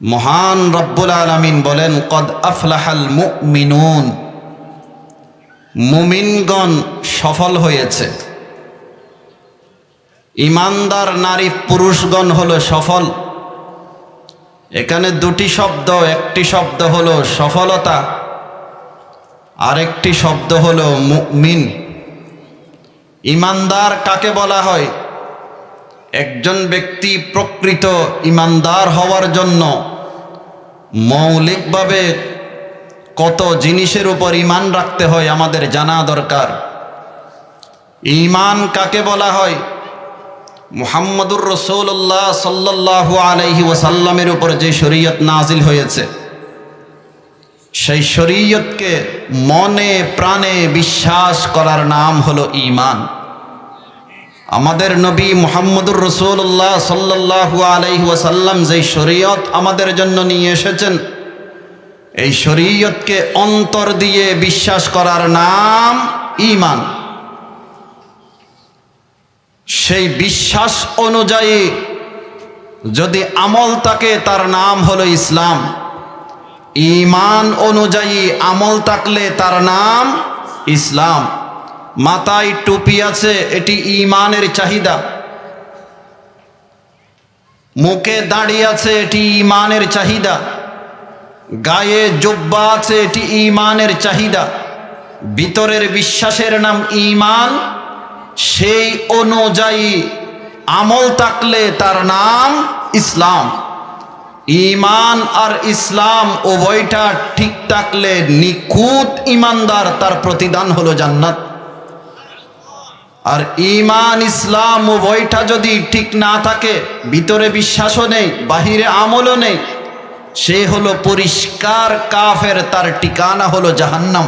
মহান রব্বুল আলমিন বলেন, কদ আফলাহাল মুমিনুন। মুমিনগণ সফল হয়েছে। ইমানদার নারী পুরুষগণ হলো সফল। এখানে দুটি শব্দ, একটি শব্দ হলো সফলতা, আরেকটি শব্দ হলো মুমিন। ইমানদার কাকে বলা হয়? একজন ব্যক্তি প্রকৃত ইমানদার হওয়ার জন্য মৌলিকভাবে কত জিনিসের উপর ইমান রাখতে হয় আমাদের জানা দরকার। ইমান কাকে বলা হয়? মুহাম্মদুর রসৌল্লাহ সাল্লাহ আলহি ওসাল্লামের উপর যে শরীয়ত নাজিল হয়েছে, সেই শরীয়তকে মনে প্রাণে বিশ্বাস করার নাম হলো ইমান আমাদের নবী মোহাম্মদুর রসুল্লাহ সাল্লাহু আলাইহি ওয়াসাল্লাম যেই শরীয়ত আমাদের জন্য নিয়ে এসেছেন, এই শরীয়তকে অন্তর দিয়ে বিশ্বাস করার নাম ইমান সেই বিশ্বাস অনুযায়ী যদি আমল তাকে, তার নাম হলো ইসলাম। ইমান অনুযায়ী আমল থাকলে তার নাম ইসলাম। মাথায় টুপি আছে, এটি ইমানের চাহিদা। মুখে দাঁড়িয়ে আছে, এটি ইমানের চাহিদা। গায়ে জুব্বা আছে, এটি ইমানের চাহিদা। ভিতরের বিশ্বাসের নাম ইমান সেই অনুযায়ী আমল থাকলে তার নাম ইসলাম। ইমান আর ইসলাম উভয়টা ঠিক থাকলে নিখুঁত ইমানদার তার প্রতিদান হলো জান্নাত। আর ইমান ইসলাম ও উভয়টা যদি ঠিক না থাকে, ভিতরে বিশ্বাসও নেই, বাহিরে আমলও নেই, সে হলো পরিষ্কার কাফের, তার ঠিকানা হলো জাহান্নাম।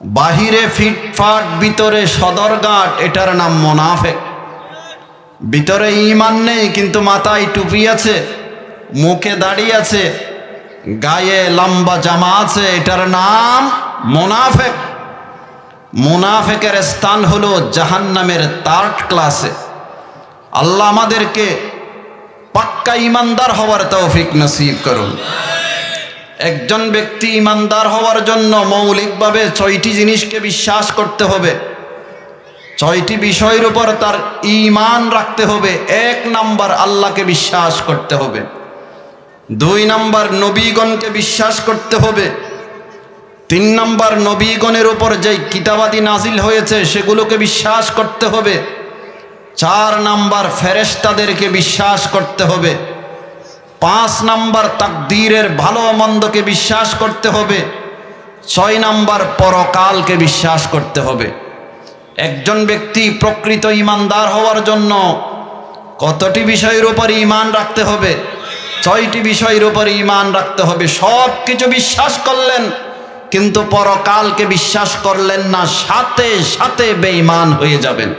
বাহিরে ফিটফাট, ভিতরে সদরঘাট, এটার নাম মোনাফেক। ভিতরে ইমান নেই, কিন্তু মাথায় টুপি আছে, মুখে দাড়ি আছে, গায়ে লম্বা জামা আছে, এটার নাম মোনাফেক। মুনাফেকের স্থান হলো জাহান্নামের থার্ড ক্লাসে আল্লাহ আমাদেরকে পাক্কা ইমানদার হওয়ার তৌফিক নসিব করুন। একজন ব্যক্তি ইমানদার হওয়ার জন্য মৌলিকভাবে ছয়টি জিনিসকে বিশ্বাস করতে হবে। ছয়টি বিষয়ের উপর তার ইমান রাখতে হবে। এক নাম্বার আল্লাহকে বিশ্বাস করতে হবে। দুই নাম্বার নবীগণকে বিশ্বাস করতে হবে। তিন নম্বর নবীগণের উপর যেই কিতাবাদি নাজিল হয়েছে, সেগুলোকে বিশ্বাস করতে হবে। চার নাম্বার ফেরেস্তাদেরকে বিশ্বাস করতে হবে। পাঁচ নাম্বার তাকদীরের ভালো মন্দকে বিশ্বাস করতে হবে। ছয় নাম্বার পরকালকে বিশ্বাস করতে হবে। একজন ব্যক্তি প্রকৃত ইমানদার হওয়ার জন্য কতটি বিষয়ের উপর ইমান রাখতে হবে? ছয়টি বিষয়ের উপর ইমান রাখতে হবে। সব কিছু বিশ্বাস করলেন। কিন্তু পরকালকে বিশ্বাস করলেন না, সাথে সাথে বেঈমান হয়ে যাবেন।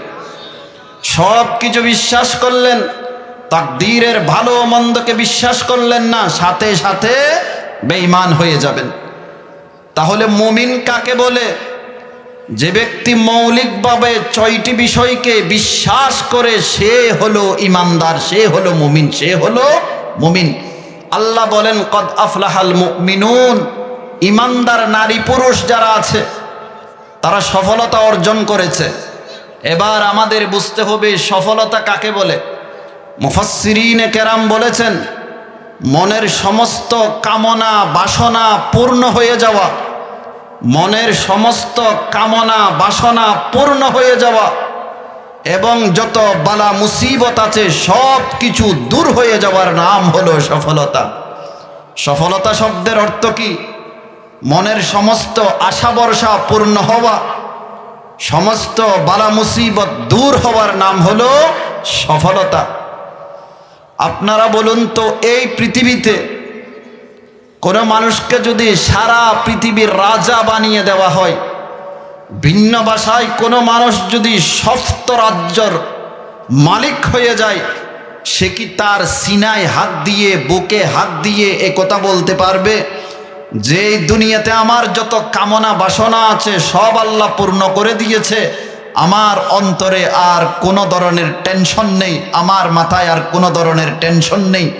সব কিছু বিশ্বাস করলেন, তাকদীরের ভালো মন্দকে বিশ্বাস করলেন না, সাথে সাথে বেঈমান হয়ে যাবেন। তাহলে মুমিন কাকে বলে? যে ব্যক্তি মৌলিকভাবে ছয়টি বিষয়কে বিশ্বাস করে সে হলো ইমানদার, সে হলো মুমিন, সে হলো মুমিন। আল্লাহ বলেন, কদ আফলাহাল মুমিনুন। ইমানদার নারী পুরুষ যারা আছে, তারা সফলতা অর্জন করেছে। এবার আমাদের বুঝতে হবে সফলতা কাকে বলে। মুফাসিরিনে কেরাম বলেছেন, মনের সমস্ত কামনা, বাসনা পূর্ণ হয়ে যাওয়া। মনের সমস্ত কামনা, বাসনা পূর্ণ হয়ে যাওয়া। এবং যত বালা মুসিবত আছে, সব কিছু দূর হয়ে যাওয়ার নাম হলো সফলতা। সফলতা শব্দের অর্থ কী? মনের সমস্ত আশা বর্ষা পূর্ণ হওয়া, সমস্ত বালা মুসিবত দূর হওয়ার নাম হলো সফলতা। আপনারা বলুন তো, এই পৃথিবীতে কোনো মানুষকে যদি সারা পৃথিবীর রাজা বানিয়ে দেওয়া হয়, ভিন্ন ভাষায় কোনো মানুষ যদি সপ্ত রাজ্যর মালিক হয়ে যায়, সে কি তার সিনায় হাত দিয়ে, বুকে হাত দিয়ে এ কথা বলতে পারবে? যে দুনিয়াতে আমার যত কামনা বাসনা আছে, সব আল্লাহ পূর্ণ করে দিয়েছে। আমার অন্তরে আর কোনো ধরনের টেনশন নেই, আমার মাথায় আর কোনো ধরনের টেনশন নেই।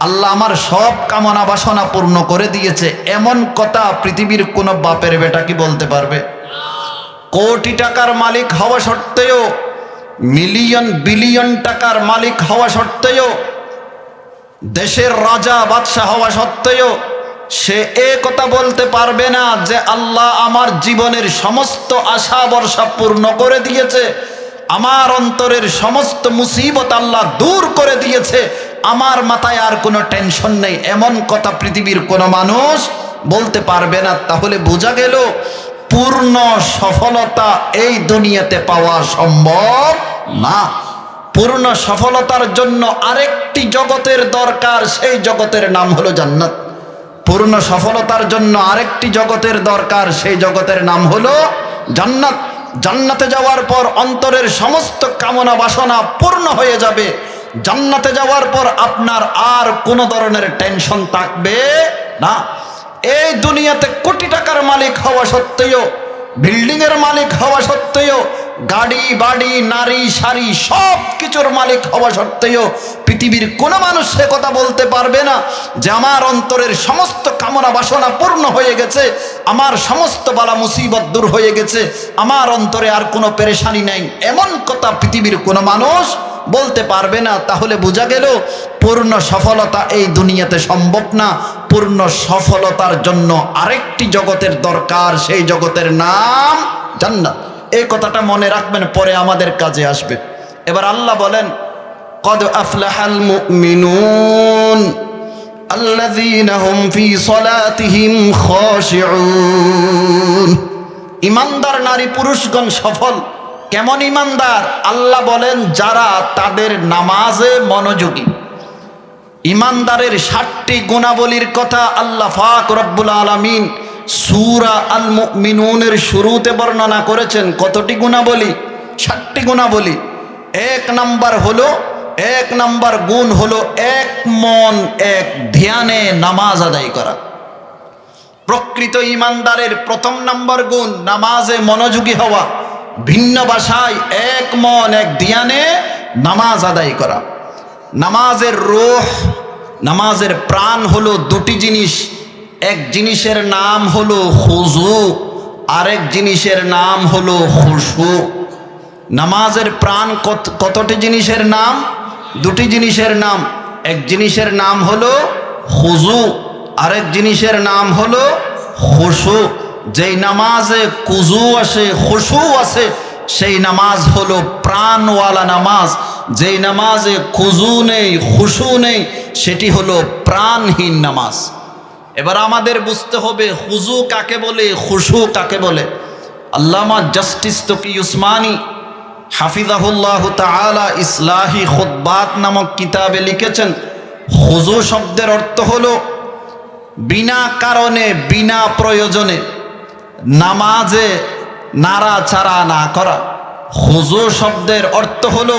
আল্লাহ আমার সব কামনা বাসনা পূর্ণ করে দিয়েছে। এমন কথা পৃথিবীর কোনো বাপের বেটা কি বলতে পারবে? কোটি টাকার মালিক হওয়া সত্ত্বেও, মিলিয়ন, বিলিয়ন টাকার মালিক হওয়া সত্ত্বেও, দেশের রাজা, বাদশাহ হওয়া সত্ত্বেও সে এ কথা বলতে পারবে না যে আল্লাহ আমার জীবনের সমস্ত আশা বর্ষা পূর্ণ করে দিয়েছে। আমার অন্তরের সমস্ত মুসিবত আল্লাহ দূর করে দিয়েছে। আমার মাথায় আর কোনো টেনশন নেই। এমন কথা পৃথিবীর কোনো মানুষ বলতে পারবে না। তাহলে বোঝা গেল, পূর্ণ সফলতা এই দুনিয়াতে পাওয়া সম্ভব না। পূর্ণ সফলতার জন্য আরেকটি জগতের দরকার, সেই জগতের নাম হলো জান্নাত। পূর্ণ সফলতার জন্য আরেকটি জগতের দরকার, সেই জগতের নাম হলো জান্নাত। জান্নাতে যাওয়ার পর অন্তরের সমস্ত কামনা বাসনা পূর্ণ হয়ে যাবে। জান্নাতে যাওয়ার পর আপনার আর কোনো ধরনের টেনশন থাকবে না। এই দুনিয়াতে কোটি টাকার মালিক হওয়া সত্ত্বেও, বিল্ডিংয়ের মালিক হওয়া সত্ত্বেও গাড়ি, বাড়ি, নারী, শাড়ি, সব কিছুর মালিক হওয়া সত্ত্বেও পৃথিবীর কোনো মানুষ সে কথা বলতে পারবে না যে আমার অন্তরের সমস্ত কামনা বাসনা পূর্ণ হয়ে গেছে, আমার সমস্ত বালা মুসিবত দূর হয়ে গেছে, আমার অন্তরে আর কোনো পেরেশানি নেই। এমন কথা পৃথিবীর কোনো মানুষ বলতে পারবে না। তাহলে বোঝা গেল, পূর্ণ সফলতা এই দুনিয়াতে সম্ভব না। পূর্ণ সফলতার জন্য আরেকটি জগতের দরকার, সেই জগতের নাম জান্নাত। এই কথাটা মনে রাখবেন, পরে আমাদের কাজে আসবে। এবার আল্লাহ বলেন, কদ আফলাহাল মুমিনুন আল্লাযীনা হুম ফি সলাতিহিম খাশিউন। ইমানদার নারী পুরুষগণ সফল। কেমন ঈমানদার আল্লাহ বলেন, যারা তাদের নামাজে মনোযোগী। ঈমানদারের ষাটটি গুণাবলীর কথা আল্লাহ ফাক রব্বুল আলমিন সুরা আল মিনুনের শুরুতে বর্ণনা করেছেন, কতটি গুণাবলী? ষাটটি গুণাবলী। এক নাম্বার হলো, এক নাম্বার গুণ হলো এক মন, এক ধ্যানে নামাজ আদায় করা। প্রকৃত ইমানদারের প্রথম নাম্বার গুণ, নামাজে মনোযোগী হওয়া। ভিন্ন ভাষায়, এক মন, এক ধ্যানে নামাজ আদায় করা। নামাজের রোহ, নামাজের প্রাণ হলো দুটি জিনিস এক জিনিসের নাম হলো হুজু আরেক জিনিসের নাম হলো হুসু নামাজের প্রাণ কত, কতটি জিনিসের নাম? দুটি জিনিসের নাম। এক জিনিসের নাম হলো হুজু আরেক জিনিসের নাম হলো হুসু যেই নামাজে কুজু আসে, খুশু আসে, সেই নামাজ হলো প্রাণওয়ালা নামাজ। যেই নামাজে কুজু নেই, খুশু নেই, সেটি হলো প্রাণহীন নামাজ। এবার আমাদের বুঝতে হবে, হুজু কাকে বলে, খুশু কাকে বলে? আল্লামা জাস্টিস তকি উসমানী হাফিজাহুল্লাহ তালা ইসলাহি খুদ্বাত নামক কিতাবে লিখেছেন, হুজু শব্দের অর্থ হলো, বিনা কারণে, বিনা প্রয়োজনে নামাজে নাড়াচাড়া না করা। হুজু শব্দের অর্থ হলো,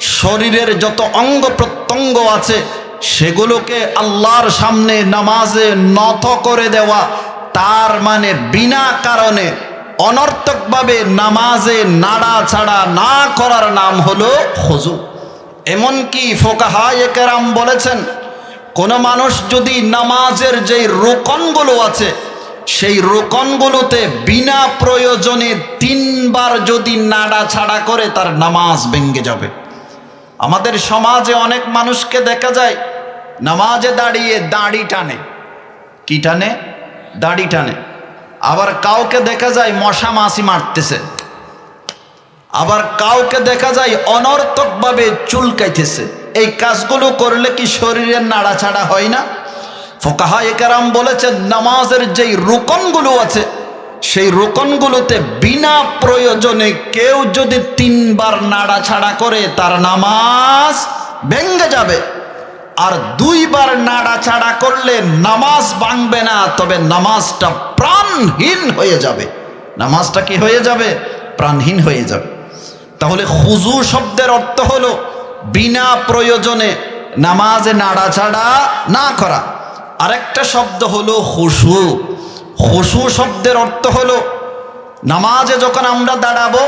শরীরের যত অঙ্গ প্রত্যঙ্গ আছে সেগুলোকে আল্লাহর সামনে নামাজে নত করে দেওয়া, তার মানে বিনা কারণে অনর্থকভাবে নামাজে নাড়াচাড়া না করার নাম হলো হজু এমনকি ফোকাহায় কেরাম বলেছেন, কোনো মানুষ যদি নামাজের যেই রোকনগুলো আছে, সেই রোকনগুলোতে বিনা প্রয়োজনে তিনবার যদি নাড়াছাড়া করে, তার নামাজ ভেঙ্গে যাবে। আমাদের সমাজে অনেক মানুষকে দেখা যায়, নামাজে দাঁড়িয়ে দাড়ি টানে। কি টানে? দাড়ি টানে। আবার কাউকে দেখা যায় মশা মাছি মারতেছে। আবার কাউকে দেখা যায় অনর্থকভাবে চুলকাইতেছে এই কাজগুলো করলে কি শরীরের নাড়াছাড়া হয় না? ফোকাহা একারাম বলেছেন, নামাজের যেই রোকনগুলো আছে সেই রোকনগুলোতে বিনা প্রয়োজনে কেউ যদি তিনবার নাড়াছাড়া করে, তার নামাজ ভেঙ্গে যাবে। আর দুইবার নাড়াছাড়া করলে নামাজ ভাঙবে না, তবে নামাজটা প্রাণহীন হয়ে যাবে। নামাজটা কি হয়ে যাবে? প্রাণহীন হয়ে যাবে। তাহলে হুজু শব্দের অর্থ হলো বিনা প্রয়োজনে নামাজে নাড়াছাড়া না করা। আরেকটা শব্দ হলো হুসু। হুসু শব্দের অর্থ হলো, নামাজে যখন আমরা দাঁড়াবো,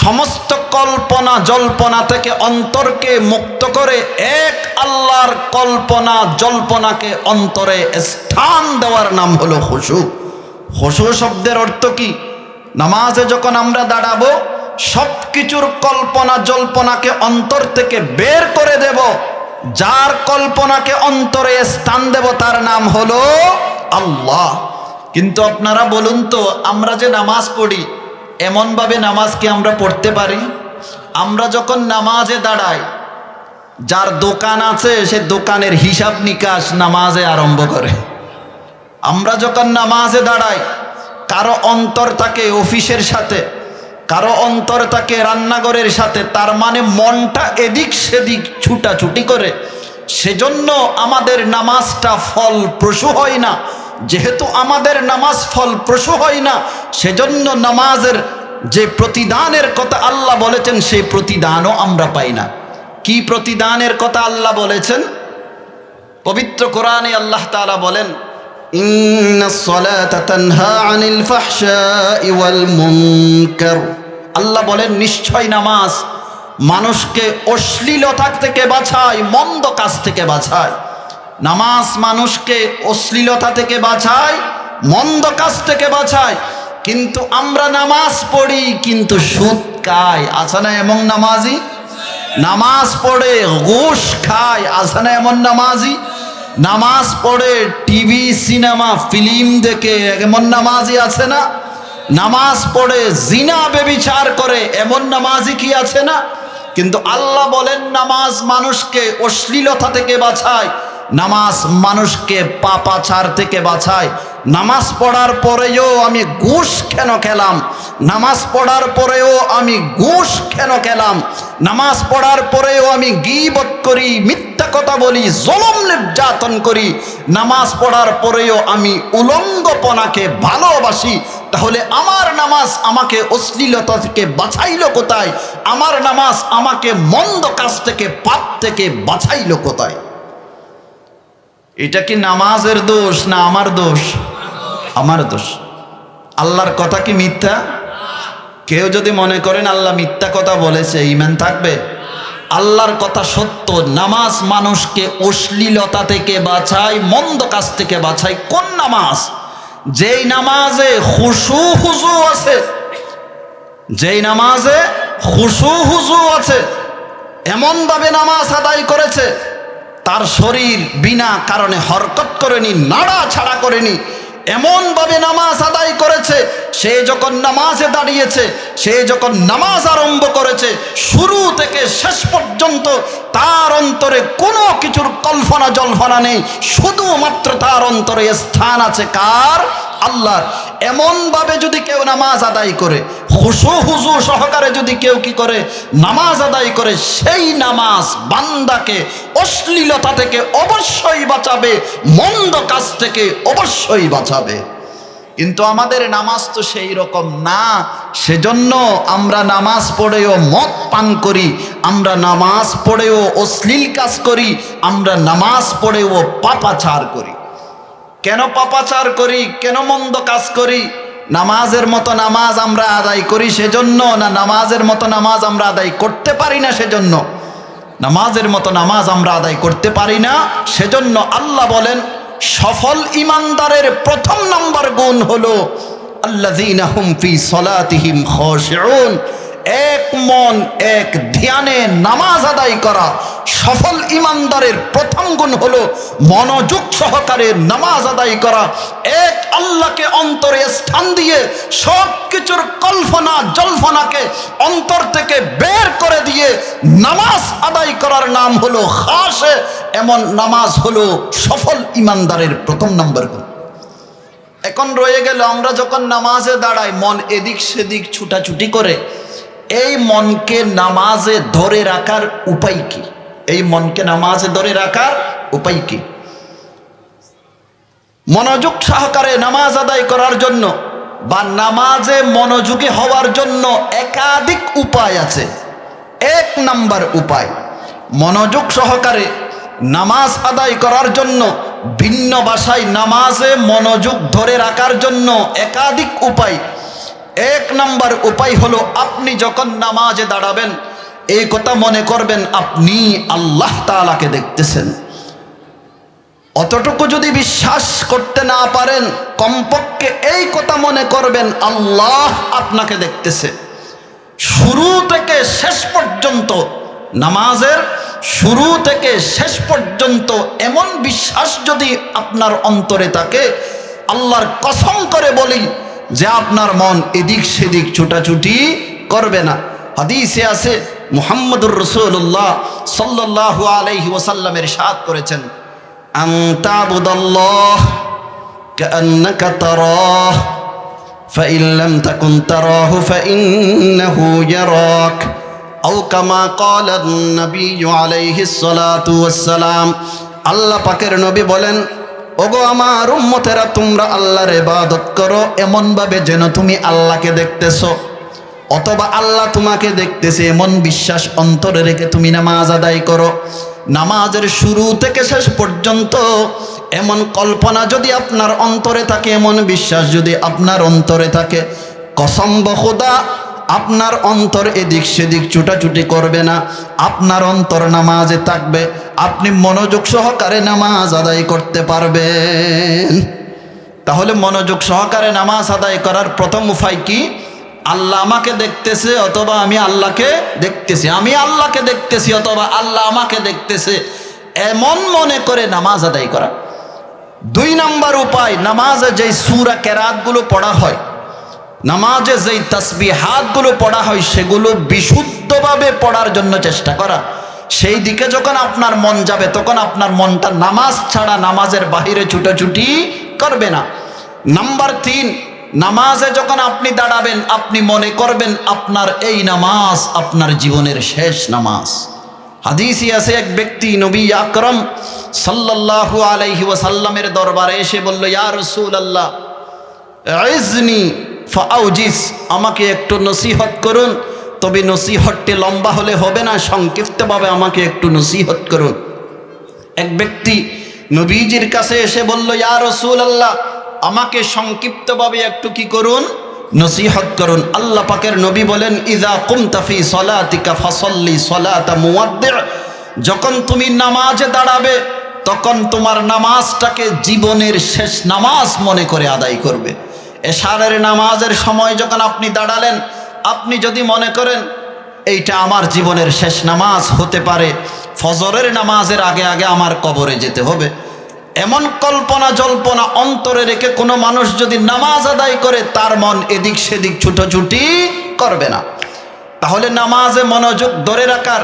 সমস্ত কল্পনা জল্পনা থেকে অন্তরকে মুক্ত করে এক আল্লাহর কল্পনা জল্পনাকে অন্তরে স্থান দেওয়ার নাম হলো খুশু। খুশু শব্দের অর্থ কি? নামাজে যখন আমরা দাঁড়াবো সব কিছুর কল্পনা জল্পনাকে অন্তর থেকে বের করে দেব, যার কল্পনাকে অন্তরে স্থান দেব, তার নাম হলো আল্লাহ। কিন্তু আপনারা বলুন তো, আমরা যে নামাজ পড়ি, এমনভাবে নামাজ কি আমরা পড়তে পারি? আমরা যখন নামাজে দাঁড়াই, যার দোকান আছে, সে দোকানের হিসাব নিকাশ নামাজে আরম্ভ করে। আমরা যখন নামাজে দাঁড়াই, কারও অন্তর থাকে অফিসের সাথে, কারও অন্তর থাকে রান্নাঘরের সাথে, তার মানে মনটা এদিক সেদিক ছুটাছুটি করে, সেজন্য আমাদের নামাজটা ফলপ্রসূ হয় না। যেহেতু আমাদের নামাজ ফল ফলপ্রসূ হয় না, সেজন্য নামাজের যে প্রতিদানের কথা আল্লাহ বলেছেন, সেই প্রতিদানও আমরা পাই না। কি প্রতিদানের কথা আল্লাহ বলেছেন? পবিত্র কোরআনে আল্লাহ তাআলা বলেন আল্লাহ বলেন, নিশ্চয় নামাজ মানুষকে অশ্লীলতা থেকে বাঁচায় মন্দ কাজ থেকে বাঁচায় নামাজ মানুষকে অশ্লীলতা থেকে বাঁচায় মন্দ কাজ থেকে বাঁচায় কিন্তু আমরা নামাজ পড়ি, কিন্তু সুদ খায় আছে না এমন নামাজি? নামাজ পড়ে ঘুষ খায় আছে না এমন নামাজি? নামাজ পড়ে টিভি, সিনেমা, ফিল্ম দেখে এমন নামাজি আছে না? নামাজ পড়ে জিনা বেবিচার করে, এমন নামাজি কি আছে না? কিন্তু আল্লাহ বলেন, নামাজ মানুষকে অশ্লীলতা থেকে বাঁচায় নামাজ মানুষকে পাপাচার থেকে বাঁচায়। নামাজ পড়ার পরেও আমি ঘুষ কেন খেলাম? নামাজ পড়ার পরেও আমি ঘুষ কেন খেলাম? নামাজ পড়ার পরেও আমি গিবত করি, মিথ্যা কথা বলি, জলম নির্যাতন করি। নামাজ পড়ার পরেও আমি উলঙ্গপনাকে ভালোবাসি। তাহলে আমার নামাজ আমাকে অশ্লীলতা থেকে বাঁচাইলো কোথায়? আমার নামাজ আমাকে মন্দ কাজ থেকে, পাপ থেকে বাঁচাইলো কোথায়? এটা কি নামাজের দোষ না আমার দোষ? আমার দোষ। আল্লাহর কথা কি মিথ্যা? কেউ যদি মনে করেন আল্লাহ মিথ্যা কথা বলেছে ইমান থাকবে? আল্লাহর কথা সত্য, নামাজ মানুষকে অশ্লীলতা থেকে বাঁচায়, মন্দ কাজ থেকে বাঁচায়। কোন নামাজ? যেই নামাজে খুশু, হুজু আছে। যেই নামাজে খুশু, হুজু আছে। এমনভাবে নামাজ আদায় করেছে। তার শরীর বিনা কারণে হরকত করেনি, নাড়া ছাড়া করেনি। এমনভাবে নামাজ আদায় করেছে, সে যখন নামাজে দাঁড়িয়েছে, সে যখন নামাজ আরম্ভ করেছে, শুরু থেকে শেষ পর্যন্ত তার অন্তরে কোনো কিছুর কল্পনা জল্পনা নেই। শুধুমাত্র তার অন্তরে স্থান আছে কার? আল্লাহর এমনভাবে যদি কেউ নামাজ আদায় করে হুসু হুজু সহকারে যদি কেউ কি করে, নামাজ আদায় করে, সেই নামাজ বান্দাকে অশ্লীলতা থেকে অবশ্যই বাঁচাবে, মন্দ কাজ থেকে অবশ্যই বাঁচাবে। কিন্তু আমাদের নামাজ তো সেই রকম না, সেজন্য আমরা নামাজ পড়েও মদ পান করি, আমরা নামাজ পড়েও অশ্লীল কাজ করি, আমরা নামাজ পড়েও পাপাচার করি। কেন পাপাচার করি, কেন মন্দ কাজ করি? নামাজের মতো নামাজ আমরা আদায় করি সেজন্য না নামাজের মতো নামাজ আমরা আদায় করতে পারি না সেজন্য? নামাজের মতো নামাজ আমরা আদায় করতে পারি না সেজন্য আল্লাহ বলেন, সফল ইমানদারের প্রথম নম্বর গুণ হলো সলাতিহিম এক মন, এক ধ্যানে নামাজ আদায় করা সফল ইমানদারের প্রথম গুণ হলো মনোযোগ সহকারে নামাজ আদায় করা। এক আল্লাহকে অন্তরে স্থান দিয়ে সব কিছুর কল্পনা, জল্পনাকে অন্তর থেকে বের করে দিয়ে নামাজ আদায় করার নাম হলো খাসে। এমন নামাজ হলো সফল ইমানদারের প্রথম নম্বর গুণ। এখন রয়ে গেল আমরা যখন নামাজে দাঁড়াই, মন এদিক সেদিক ছুটাছুটি করে, এই মনকে নামাজে ধরে রাখার উপায় কি? এই মনকে নামাজে ধরে রাখার উপায় কি? মনোযোগ সহকারে নামাজ আদায় করার জন্য বা নামাজে মনোযোগী হওয়ার জন্য একাধিক উপায় আছে। এক নাম্বার উপায়, মনোযোগ সহকারে নামাজ আদায় করার জন্য ভিন্ন ভাষায় নামাজে মনোযোগ ধরে রাখার জন্য একাধিক উপায়। এক নাম্বার উপায় হলো আপনি যখন নামাজে দাঁড়াবেন এই কথা মনে করবেন, আপনি আল্লাহ তাআলাকে দেখতেছেন। অতটুকু যদি বিশ্বাস করতে না পারেন, কমপক্ষে এই কথা মনে করবেন, আল্লাহ আপনাকে দেখতেছে। শুরু থেকে শেষ পর্যন্ত, নামাজের শুরু থেকে শেষ পর্যন্ত এমন বিশ্বাস যদি আপনার অন্তরে থাকে, আল্লাহর কসম করে বলি যে আপনার মন এদিক সেদিক ছুটাছুটি করবে না। হাদিসে আছে মুহাম্মদুর রসুল্লাহ সাল্লাহ আলহি ওসাল্লামের সাদ করেছেন أن تعبد الله كأنك تراه فإن لم تكن تراه فإنه يراك أو كما قال النبي عليه الصلاة والسلام আল্লাহ পাকের নবী বলেন ওগো আমার উম্মতেরা তোমরা আল্লাহর ইবাদত করো এমনভাবে যেন তুমি আল্লাহকে দেখতেছো অথবা আল্লাহ তোমাকে দেখতেছে এমন বিশ্বাস অন্তরে রেখে তুমি নামাজ আদায় করো। নামাজের শুরু থেকে শেষ পর্যন্ত এমন কল্পনা যদি আপনার অন্তরে থাকে, এমন বিশ্বাস যদি আপনার অন্তরে থাকে, কসম বখোদা আপনার অন্তর এদিক সেদিক ছুটাছুটি করবে না। আপনার অন্তর নামাজে থাকবে, আপনি মনোযোগ সহকারে নামাজ আদায় করতে পারবেন। তাহলে মনোযোগ সহকারে নামাজ আদায় করার প্রথম উপায় কি? আল্লাহ আমাকে দেখতেছে অথবা আমি আল্লাহকে দেখতেছি। আমি আল্লাহকে দেখতেছি অথবা আল্লাহ আমাকে দেখতেছে। এমন মনে করে নামাজ আদায় করা। দুই নাম্বার উপায়, নামাজে যেই সুরা কেরাতগুলো পড়া হয়, নামাজে যেই তসবি হাতগুলো পড়া হয়, সেগুলো বিশুদ্ধভাবে পড়ার জন্য চেষ্টা করা। সেই দিকে যখন আপনার মন যাবে, তখন আপনার মনটা নামাজ ছাড়া নামাজের বাহিরে ছুটোছুটি করবে না। নাম্বার তিন নামাজে যখন আপনি দাঁড়াবেন, আপনি মনে করবেন আপনার এই নামাজ আপনার জীবনের শেষ নামাজ। হাদিসি আছে, এক ব্যক্তি নবী আকরম সাল্লাল্লাহু আলাইহি ওয়াসাল্লামের দরবারে এসে বলল, ইয়া রসুল আল্লাহ ফাউজিস আমাকে একটু নসিহত করুন। তবে নসিহতটি লম্বা হলে হবে না, সংক্ষিপ্তভাবে আমাকে একটু নসিহত করুন। এক ব্যক্তি নবীজির কাছে এসে বলল, ইয়া রসুল আল্লাহ আমাকে সংক্ষিপ্তভাবে একটু কি করুন? নসিহত করুন। আল্লাহ পাকের নবী বলেন ইদা কুমতাফি সলাতিকা ফসল্লি সলাতা মুয়াদ্দি যখন তুমি নামাজে দাঁড়াবে, তখন তোমার নামাজটাকে জীবনের শেষ নামাজ মনে করে আদায় করবে। এশারের নামাজের সময় যখন আপনি দাঁড়ালেন, আপনি যদি মনে করেন, এইটা আমার জীবনের শেষ নামাজ হতে পারে, ফজরের নামাজের আগে আগে আমার কবরে যেতে হবে। এমন কল্পনা জল্পনা অন্তরে রেখে কোনো মানুষ যদি নামাজ আদায় করে, তার মন এদিক সেদিক ছুটোছুটি করবে না। তাহলে নামাজে মনোযোগ ধরে রাখার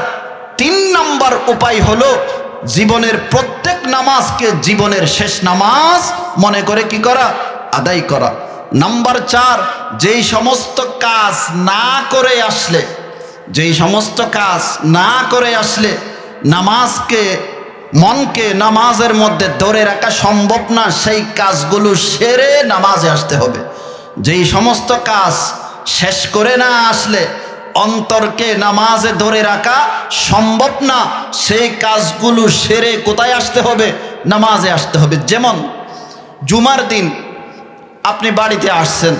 তিন নম্বর উপায় হলো, জীবনের প্রত্যেক নামাজকে জীবনের শেষ নামাজ মনে করে কি করা? আদায় করা। নাম্বার চার, যেই সমস্ত কাজ না করে আসলে, যেই সমস্ত কাজ না করে আসলে, নামাজকে মনকে নামাজের মধ্যে ধরে রাখা সম্ভব না, সেই কাজগুলো সেরে নামাজে আসতে হবে। যেই সমস্ত কাজ শেষ করে না আসলে অন্তরকে নামাজে ধরে রাখা সম্ভব না, সেই কাজগুলো সেরে কোথায় আসতে হবে? নামাজে আসতে হবে। যেমন জুমার দিন আপনি বাড়িতে আসছেন,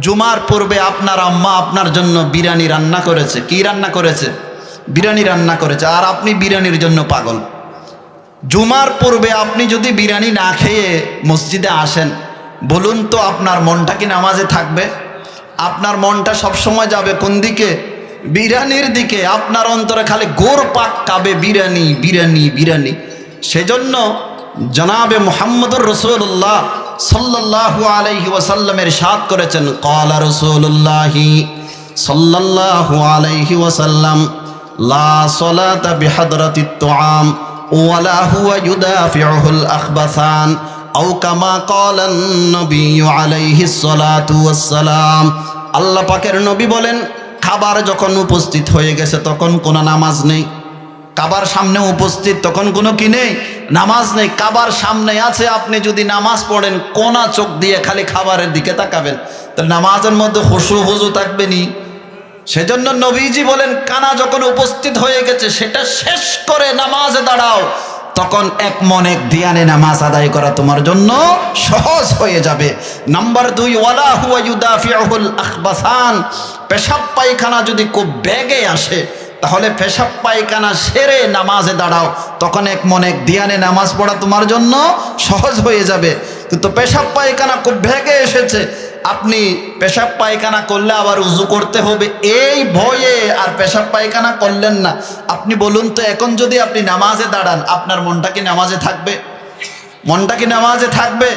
জুমার পূর্বে আপনার আম্মা আপনার জন্য বিরিয়ানি রান্না করেছে। কি রান্না করেছে? বিরিয়ানি রান্না করেছে। আর আপনি বিরিয়ানির জন্য পাগল। জুমার পূর্বে আপনি যদি বিরিয়ানি না খেয়ে মসজিদে আসেন, বলুন তো আপনার মনটা কি নামাজে থাকবে? আপনার মনটা সবসময় যাবে কোন দিকে? বিরিয়ানির দিকে। আপনার অন্তরে খালি গোর পাক কাবে বিরিয়ানি বিরিয়ানি বিরিয়ানি। সেজন্য জনাবে মোহাম্মদুর রসুল্লাহ সাল্লাল্লাহু আলাইহি ওয়াসাল্লামের সাদ করেছেন কলা রসুল্লাহি সাল্লাল্লাহু আলাইহি ওয়াসাল্লাম, লা সলাতা বিহাদরাতি তুআম ওয়ালা হুয়া ইউদাফিউহুল আখবাসান, আও কামা নবী আলাইহি সালাতু ওয়াসসালাম। আল্লাহ পাকের নবী বলেন, খাবার যখন উপস্থিত হয়ে গেছে তখন কোনো নামাজ নেই। কাবার সামনে উপস্থিত তখন কোনো কি নেই? নামাজ নেই। কাবার সামনে আছে, আপনি যদি নামাজ পড়েন, কোনা চোখ দিয়ে খালি খাবারের দিকে তাকাবেন। তাহলে নামাজের মধ্যে হসু হুজু থাকবে নি। সেজন্য নবীজি বলেন, কানা যখন উপস্থিত হয়ে গেছে, সেটা শেষ করে নামাজে দাঁড়াও। তখন এক মন এক ধ্যানে নামাজ আদায় করা তোমার জন্য সহজ হয়ে যাবে। নাম্বার দুই, ওয়ালা হুয়া ইউদাফিউল আখবাসান। পেশাব পায়খানা যদি খুব ব্যাগে আসে, তাহলে পেশাব পায়খানা সেরে নামাজে দাঁড়াও। তখন এক মনে এক ধ্যানে নামাজ পড়া তোমার জন্য সহজ হয়ে যাবে। কিন্তু পেশাব পায়খানা খুব ভেগে এসেছে আপনি পেশাব পায়খানা করলে আবার উজু করতে হবে। এই ভয়ে আর পেশাব পায়খানা করলেন না। আপনি বলুন তো, এখন যদি আপনি নামাজে দাঁড়ান, আপনার মনটা কি নামাজে থাকবে? মনটা কি নামাজে থাকবে?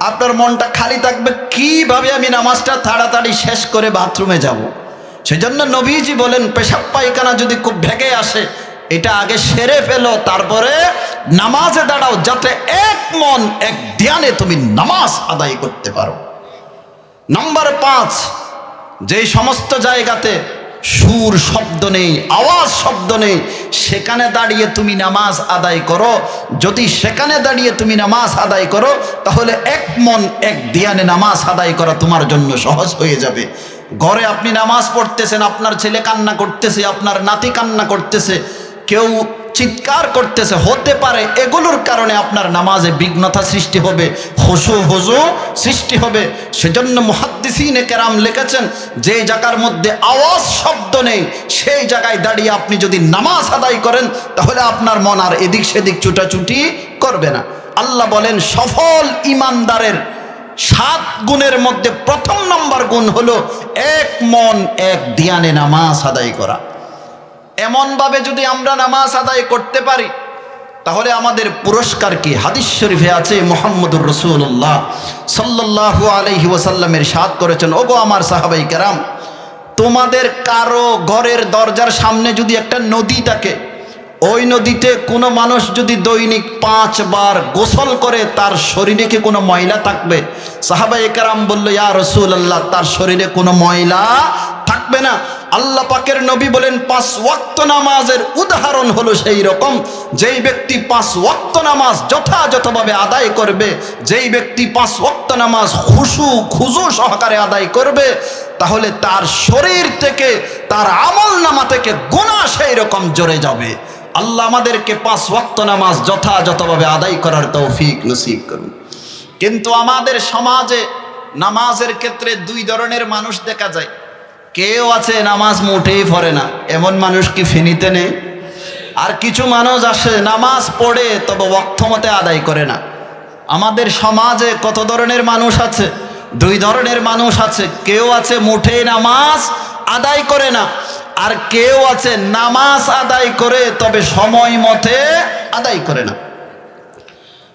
আপনার মনটা খালি থাকবে? কীভাবে আমি নামাজটা তাড়াতাড়ি শেষ করে বাথরুমে যাব। সেজন্য নবীজি বলেন, পেশাব পায়খানা যদি খুব ভেগে আসে, এটা আগে সেরে ফেলো, তারপরে নামাজে দাঁড়াও, যাতে এক মন, এক ধ্যানে তুমি নামাজ আদায় করতে পারো। নাম্বার পাঁচ, যেই সমস্ত জায়গাতে সুর শব্দ নেই, আওয়াজ শব্দ নেই, সেখানে দাঁড়িয়ে তুমি নামাজ আদায় করো। যদি সেখানে দাঁড়িয়ে তুমি নামাজ আদায় করো, তাহলে এক মন, এক দিয়ানে নামাজ আদায় করা তোমার জন্য সহজ হয়ে যাবে। ঘরে আপনি নামাজ পড়তেছেন, আপনার ছেলে কান্না করতেছে, আপনার নাতি কান্না করতেছে, কেউ চিৎকার করতেছে, হতে পারে এগুলোর কারণে আপনার নামাজে বিঘ্নতা সৃষ্টি হবে হসু হসু সৃষ্টি হবে। সেজন্য মুহাদ্দিসিনে কেরাম লিখেছেন, যে জায়গার মধ্যে আওয়াজ শব্দ নেই, সেই জায়গায় দাঁড়িয়ে আপনি যদি নামাজ আদায় করেন, তাহলে আপনার মন আর এদিক সেদিক ছুটাছুটি করবে না। আল্লাহ বলেন, সফল ইমানদারের সাত গুণের মধ্যে প্রথম নম্বর গুণ হলো, এক মন, এক দিয়ানে নামাজ আদায় করা। এমনভাবে যদি আমরা নামাজ আদায় করতে পারি, তাহলে আমাদের পুরস্কার কি? হাদিস শরীফে আছে, মোহাম্মদুর রসুল্লাহ সাল্লাহু আলহি ওসাল্লামের সাদ করেছেন, ওগো আমার সাহাবাই কেরাম, তোমাদের কারও ঘরের দরজার সামনে যদি একটা নদী থাকে, ওই নদীতে কোনো মানুষ যদি দৈনিক পাঁচবার গোসল করে, তার শরীরে কি কোনো ময়লা থাকবে? সাহাবাই কারাম বলল, ইয়া রসুল আল্লাহ তার শরীরে কোনো ময়লা থাকবে না। আল্লাহ পাকের নবী বলেন, পাঁচ ওয়াক্ত নামাজের উদাহরণ হলো সেই রকম। যেই ব্যক্তি পাঁচ ওয়াক্ত নামাজ যথাযথভাবে আদায় করবে, যেই ব্যক্তি পাঁচ ওয়াক্ত নামাজ খুশু, খুজু সহকারে আদায় করবে, তাহলে তার শরীর থেকে, তার আমল নামা থেকে গুণা সেই রকম জোরে যাবে। আল্লাহ আমাদেরকে পাঁচ ওয়াক্ত নামাজ যথাযথভাবে আদায় করার তৌফিক নসিব করুন। কিন্তু আমাদের সমাজে নামাজের ক্ষেত্রে দুই ধরনের মানুষ দেখা যায়। কেউ আছে নামাজ মোটেই পড়ে না। এমন মানুষ কি ফেনিতে নেই? আর কিছু মানুষ আসে, নামাজ পড়ে, তবে মতে আদায় করে না। আমাদের সমাজে কত ধরনের মানুষ আছে? দুই ধরনের মানুষ আছে। কেউ আছে মুঠে নামাজ আদায় করে না। আর কেউ আছে নামাজ আদায় করে, তবে সময় মতে আদায় করে না।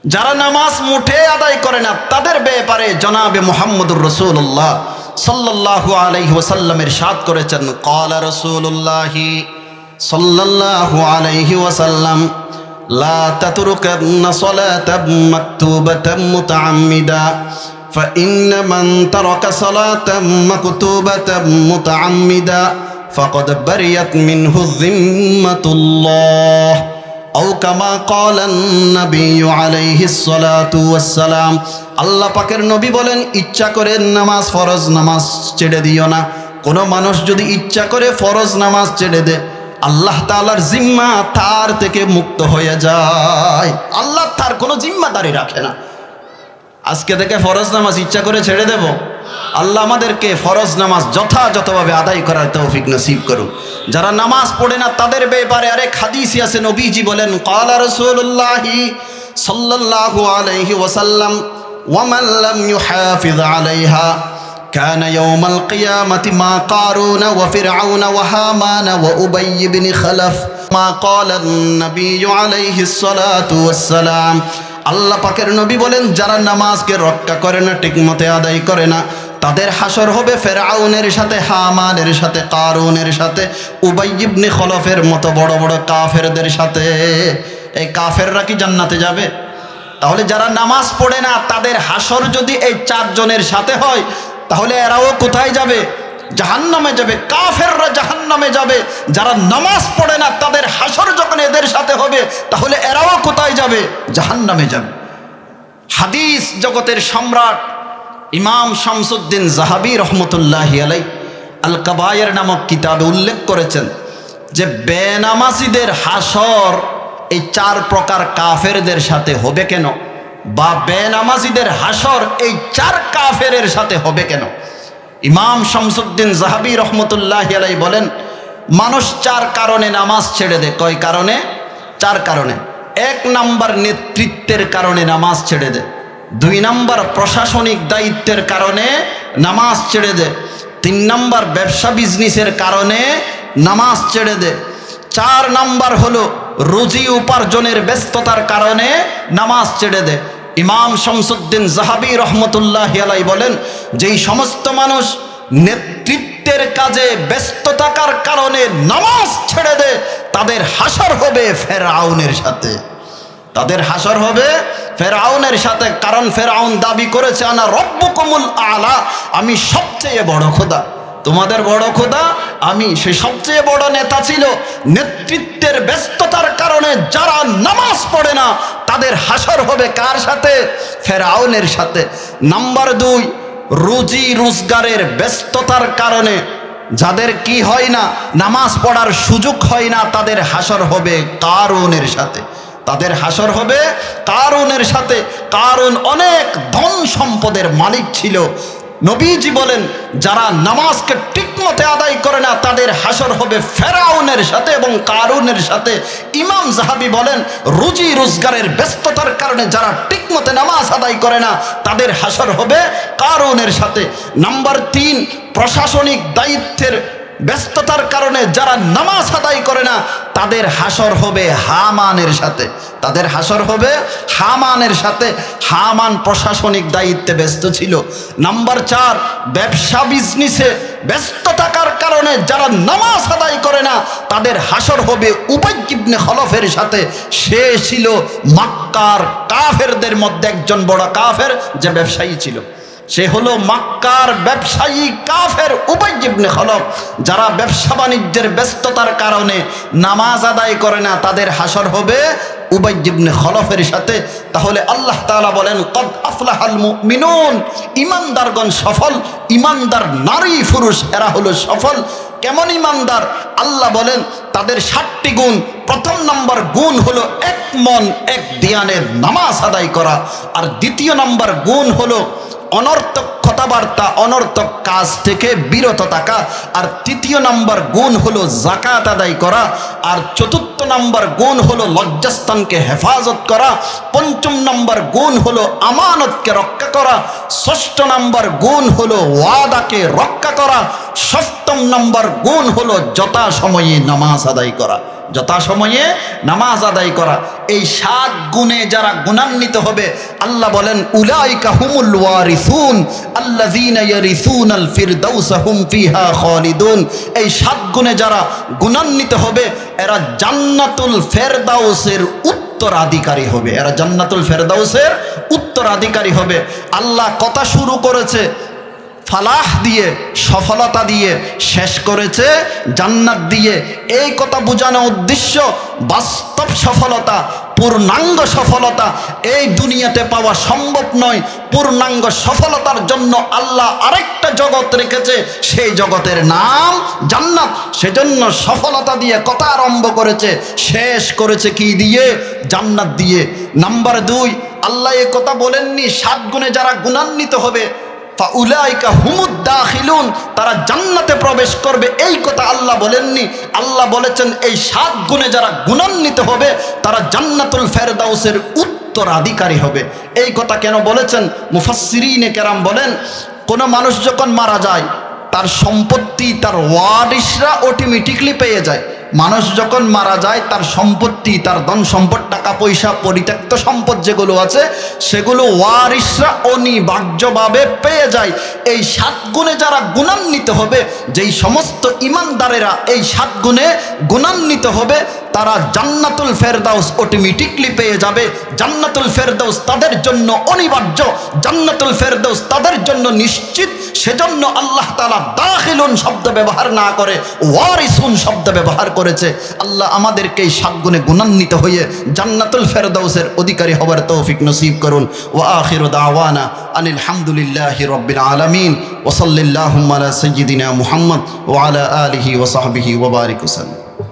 যারা নামাজ মুঠে আদায় করে না, তাদের ব্যাপারে জনাবে মোহাম্মদুর রসুল্লাহ সাল্লাল্লাহু আলাইহি ওয়াসাল্লামের সাদ করেছেন ক্বালা রাসূলুল্লাহি সাল্লাল্লাহু আলাইহি ওয়াসাল্লাম লা তাতরুকান্না সালাতাম মাকতুবাতাম মুতাআম্মিদা فإن من ترك صلاة مكتوبة متعمدا فقد بريت منه ذمة الله আও কামা কলান নবী আলাইহি সালাতু ওয়াসসালাম। আল্লাহ পাকের নবী বলেন, ইচ্ছা করে নামাজ ফরজ নামাজ ছেড়ে দিও না। কোনো মানুষ যদি ইচ্ছা করে ফরজ নামাজ ছেড়ে দে, আল্লাহ তাআলার জিম্মা তার থেকে মুক্ত হয়ে যায়। আল্লাহ তার কোনো জিম্মাদারি রাখে না। আজকে থেকে ফরজ নামাজ ইচ্ছা করে ছেড়ে দেব আল্লাহ আমাদেরকে ফরজ নামাজ যথাযথভাবে আদায় করার তৌফিক নসিব করুন যারা নামাজ পড়ে না তাদের ব্যাপারে আরেক হাদিসি আছে নবীজি বলেন কালা রসুল্লাহি সাল্লাল্লাহু আলাইহি ওয়াসাল্লাম ওয়ামান লাম ইউহাফিজ আলাইহা كان يوم القيامة ما قارون وفرعون وهامان وأبي بن خلف ما قال النبي عليه الصلاة والسلام আল্লাহ পাকের নবী বলেন, যারা নামাজকে রক্ষা করে না, ঠিকমতে আদায় করে না, তাদের হাসর হবে ফেরাউনের সাথে হামানের সাথে, কারুনের সাথে উবাইবনে খলফের মতো বড় বড় কাফেরদের সাথে। এই কাফেররা কি জান্নাতে যাবে? তাহলে যারা নামাজ পড়ে না, তাদের হাসর যদি এই চারজনের সাথে হয়, তাহলে এরাও কোথায় যাবে? জাহান্নামে যাবে, কাফেররা জাহান্নামে যাবে। যারা নামাজ পড়ে না, তাদের হাসর যখন এদের সাথে হবে, তাহলে এরাও কোথায় যাবে? জাহান্নামে যাবে। হাদিস জগতের সম্রাট ইমাম শামসুদ্দিন জাহাবি রহমতুল্লাহ আলাই আল কাবায়ের নামক কিতাবে উল্লেখ করেছেন যে, বেনামাজিদের হাসর এই চার প্রকার কাফেরদের সাথে হবে কেন? বা বেনামাজিদের হাসর এই চার কাফেরের সাথে হবে কেন? ইমাম শামসুদ্দিন জাহাবি রহমতুল্লাহ আলাই বলেন, মানুষ চার কারণে নামাজ ছেড়ে দেয়। কয় কারণে? চার কারণে। এক নাম্বার নেতৃত্বের কারণে নামাজ ছেড়ে দেয়। দুই নাম্বার প্রশাসনিক দায়িত্বের কারণে নামাজ ছেড়ে দেয়। তিন নাম্বার ব্যবসা বিজনেসের কারণে নামাজ ছেড়ে দেয়। চার নাম্বার হলো রুজি উপার্জনের ব্যস্ততার কারণে নামাজ ছেড়ে দেয়। ইমাম শামসুদ্দিন জাহাবি রহমতুল্লাহ আলাই বলেন যেই সমস্ত মানুষ নেতৃত্বের কাজে ব্যস্ত থাকার কারণে নামাজ ছেড়ে দে, তাদের হাসর হবে ফেরাউনের সাথে। তাদের হাসর হবে ফেরাউনের সাথে, কারণ ফেরাউন দাবি করেছে, আনা রব্বকুমুল আলা আমি সবচেয়ে বড় খোদা। তোমাদের বড় খোদা, আমি সে সবচেয়ে বড় নেতা ছিল। নেতৃত্বের ব্যস্ততার কারণে যারা নামাজ পড়ে না, তাদের হাসর হবে কার সাথে? ফেরাউনের সাথে। নাম্বার দুই রুজি রোজগারের ব্যস্ততার কারণে যাদের কি হয় না, নামাজ পড়ার সুযোগ হয় না, তাদের হাসর হবে কারণের সাথে। তাদের হাসর হবে কারণের সাথে। কারণ অনেক ধন সম্পদের মালিক ছিল। নবীজি বলেন, যারা নামাজকে ঠিকমতে আদায় করে না, তাদের হাসর হবে ফেরাউনের সাথে এবং কারুনের সাথে। ইমাম জাহাবি বলেন, রুজি রোজগারের ব্যস্ততার কারণে যারা ঠিকমতে নামাজ আদায় করে না, তাদের হাসর হবে কারুনের সাথে। নাম্বার তিন, প্রশাসনিক দায়িত্বের ব্যস্ততার কারণে যারা নামাজ আদায় করে না, তাদের হাসর হবে হামানের সাথে। তাদের হাসর হবে হামানের সাথে। হামান প্রশাসনিক দায়িত্বে ব্যস্ত ছিল। নাম্বার চার, ব্যবসা বিজনেসে ব্যস্ত থাকার কারণে যারা নামাজ আদায় করে না, তাদের হাসর হবে উপাইকিবনে হলফের সাথে। সে ছিল মাক্কার কাফেরদের মধ্যে একজন বড় কাফের, যে ব্যবসায়ী ছিল। সে হলো মাক্কার ব্যবসায়ী কাফের উপাইজিবনে খলফ যারা ব্যবসা বাণিজ্যের ব্যস্ততার কারণে নামাজ আদায় করে না, তাদের হাসর হবে উবাইজিবনে খলফের সাথে। তাহলে আল্লাহ তাআলা বলেন, কদ আফলাহাল মিনুন ইমানদারগণ সফল, ইমানদার নারী পুরুষ, এরা হলো সফল। কেমন ইমানদার? আল্লাহ বলেন, তাদের ষাটটি গুণ। প্রথম নম্বর গুণ হলো এক মন, এক দিয়ানের নামাজ আদায় করা। আর দ্বিতীয় নম্বর গুণ হলো অনর্থক কথাবার্তা, অনর্থক কাজ থেকে বিরত থাকা। আর তৃতীয় নম্বর গুণ হলো জাকাত আদায় করা। আর চতুর্থ নম্বর গুণ হলো লজ্জাস্থানকে হেফাজত করা। পঞ্চম নম্বর গুণ হলো আমানতকে রক্ষা করা। ষষ্ঠ নম্বর গুণ হলো ওয়াদাকে রক্ষা করা। সপ্তম নম্বর গুণ হলো যথাসময়ে নামাজ আদায় করা। যথাসময়ে নামাজ আদায় করা। এই সাত গুণে যারা গুণান্বিত হবে, আল্লাহ বলেন, উলাইকা হুমুল ওয়ারিসুন, আল্লাযীনা ইয়ারিসুনাল ফিরদাউসা হুম ফিহা খালিদুন। এই সাত গুণে যারা গুণান্বিত হবে, এরা জান্নাতুল ফেরদাউসের উত্তরাধিকারী হবে। এরা জান্নাতুল ফেরদাউসের উত্তরাধিকারী হবে। আল্লাহ কথা শুরু করেছে ফালাহ দিয়ে, সফলতা দিয়ে শেষ করেছে, জান্নাত দিয়ে। এই কথা বোঝানো উদ্দেশ্য, বাস্তব সফলতা, পূর্ণাঙ্গ সফলতা। এই দুনিয়াতে পাওয়া সম্ভব নয়, পূর্ণাঙ্গ সফলতার জন্য আল্লাহ আরেকটা জগৎ রেখেছে, সেই জগতের নাম জান্নাত। সেজন্য সফলতা দিয়ে কথা আরম্ভ করেছে, শেষ করেছে কি দিয়ে? জান্নাত দিয়ে। নাম্বার দুই, আল্লাহ এ কথা বলেননি, সাত গুণে যারা গুণান্বিত হবে হুমুদ্দাখিলুন তারা জান্নাতে প্রবেশ করবে। এই কথা আল্লাহ বলেননি। আল্লাহ বলেছেন, এই সাত গুণে যারা গুণান্বিত হবে, তারা জান্নাতুল ফেরদাউসের উত্তরাধিকারী হবে। এই কথা কেন বলেছেন? মুফাসসিরিনে কেরাম বলেন, কোনো মানুষ যখন মারা যায়, তার সম্পত্তি, তার ওয়ারিসরা অটোমেটিকলি পেয়ে যায়। মানুষ যখন মারা যায়, তার সম্পত্তি, তার ধন সম্পদ, টাকা, পয়সা, পরিত্যক্ত সম্পদ যেগুলো আছে, সেগুলো ওয়ারিসরা অনিবার্যভাবে পেয়ে যায়। এই সাত গুণে যারা গুণান্বিত হবে, যেই সমস্ত ইমানদারেরা এই সাত গুণে গুণান্বিত হবে তারা জান্নাতুল ফেরদাউস অটোমেটিকলি পেয়ে যাবে। জান্নাতুল ফেরদাউস তাদের জন্য অনিবার্য। জান্নাতুল ফেরদাউস তাদের জন্য নিশ্চিত। সেজন্য আল্লাহ তালা দাখিলুন শব্দ ব্যবহার না করে, ওয়ারিসুন শব্দ ব্যবহার করেছে। আল্লাহ আমাদেরকে এই সাত গুণে গুণান্বিত হয়ে জান্নাতুল ফেরদাউসের অধিকারী হবার তৌফিক নসিব করুন। ও আখির দাওয়ানা আনিল হামদুলিল্লাহ রব্বিল আলমিন। ওসল্লাহ সৈয়দিনা মুহাম্মদ ও আলা আলহি ওসাহবিহি ওবারিক